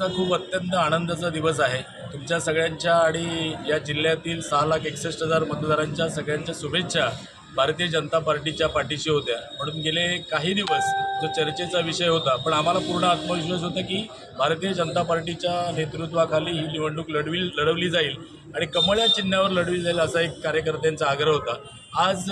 आजचा खूप अत्यंत आनंदाचा दिवस आहे. तुमच्या सगळ्यांच्या आणि या जिल्ह्यातील सहा लाख एकसष्ट हजार मतदारांच्या सगळ्यांच्या शुभेच्छा. भारतीय जनता पार्टीच्या पाठीशी होत्या. म्हणून गेले काही दिवस जो चर्चेचा विषय होता पण आम्हाला पूर्ण आत्मविश्वास होता की भारतीय जनता पार्टीच्या नेतृत्वाखाली ही निवडणूक लढवी लढवली जाईल आणि कमळ या चिन्हावर लढवली जाईल असा एक कार्यकर्त्यांचा आग्रह होता. आज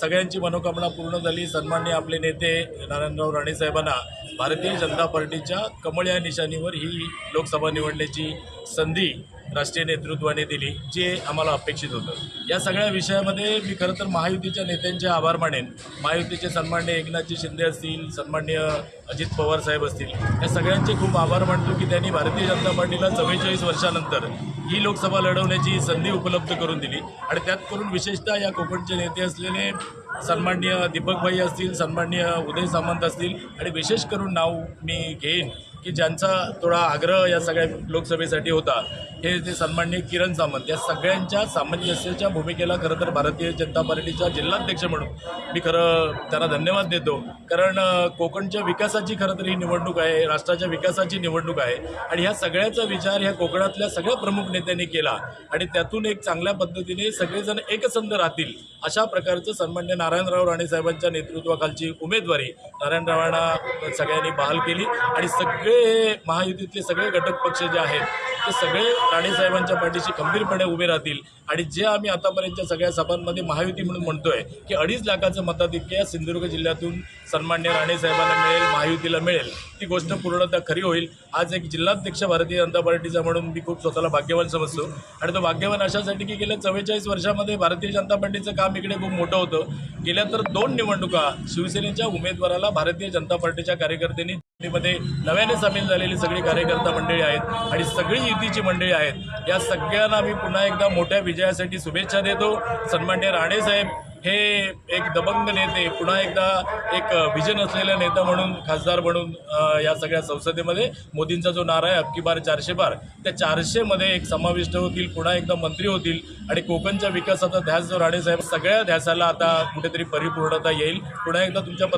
सगळ्यांची मनोकामना पूर्ण झाली. सन्माननीय आपले नेते नारायणराव राणेसाहेबांना भारतीय जनता पार्टीच्या कमळ या निशाणीवर ही लोकसभा निवडण्याची संधी राष्ट्रीय नेतृत्वाने दिली जे आम्हाला अपेक्षित होतं. या सगळ्या विषयामध्ये मी खरं तर महायुतीच्या नेत्यांचे आभार मानेन. महायुतीचे सन्मान्य एकनाथजी शिंदे असतील सन्मान्य अजित पवार साहेब असतील या सगळ्यांचे खूप आभार मानतो की त्यांनी भारतीय जनता पार्टीला चव्वेचाळीस वर्षानंतर ही लोकसभा लढवण्याची संधी उपलब्ध करून दिली. आणि त्यात करून विशेषतः या कोकणचे नेते असलेले सन्मान्य दीपकभाई असतील सन्मान्य उदय सामंत असतील आणि विशेष करून नाव मी घेईन. की ज्यांचा थोडा आग्रह या सगळ्या लोकसभेसाठी होता हे जे सन्माननीय किरण सामंत या सगळ्यांच्या सामंजस्याच्या भूमिकेला खरं तर भारतीय जनता पार्टीचा जिल्हाध्यक्ष म्हणून मी खरं त्यांना धन्यवाद देतो. कारण कोकणच्या विकासाची खरं तर ही निवडणूक आहे राष्ट्राच्या विकासाची निवडणूक आहे आणि ह्या सगळ्याचा विचार ह्या कोकणातल्या सगळ्या प्रमुख नेत्यांनी केला आणि त्यातून एक चांगल्या पद्धतीने सगळेजण एकसंध राहतील अशा प्रकारचं सन्मान्य नारायणराव राणे साहेबांच्या नेतृत्वाखालची उमेदवारी नारायणरावांना सगळ्यांनी बहाल केली आणि सगळे महायुतीतले सगळे घटक पक्ष जे आहेत ते सगळे राणेसाहेबांच्या पाठीशी खंबीरपणे उभे राहतील. आणि जे आम्ही आतापर्यंतच्या सगळ्या सभांमध्ये महायुती म्हणून म्हणतोय की अडीच लाखाचं मताधिक्य या सिंधुदुर्ग जिल्ह्यातून सन्मान्य राणेसाहेबांना मिळेल महायुतीला मिळेल. ती गोष्ट पूर्णतः खरी होईल. आज एक जिल्हाध्यक्ष भारतीय जनता पार्टीचा म्हणून मी खूप स्वतःला भाग्यवान समजतो. आणि तो भाग्यवान अशासाठी की गेल्या चव्वेचाळीस वर्षामध्ये भारतीय जनता पार्टीचं काम इकडे खूप मोठं होतं. गेल्या तर दोन निवडणुका शिवसेनेच्या उमेदवाराला भारतीय जनता पार्टीच्या कार्यकर्त्यांनी मध्ये नव्याने सामील झालेली सगळी कार्यकर्ता मंडळी आहेत आणि सगळी युतीची मंडळी आहेत. या सगळ्यांना मी पुन्हा एकदा मोठ्या विजयासाठी शुभेच्छा देतो. सन्मान्य राणे साहेब हे एक दबंग नेते पुन्हा एकदा एक विजन असलेला नेता म्हणून खासदार म्हणून या सगळ्या संसदेमध्ये मोदींचा जो नारा आहे अबकी बार चारशे बार त्या चारशेमध्ये एक समाविष्ट होतील पुन्हा एकदा मंत्री होतील आणि कोकणच्या विकासाचा ध्यास जो राणे साहेब सगळ्या ध्यासाला आता कुठेतरी परिपूर्णता येईल. पुन्हा एकदा तुमच्या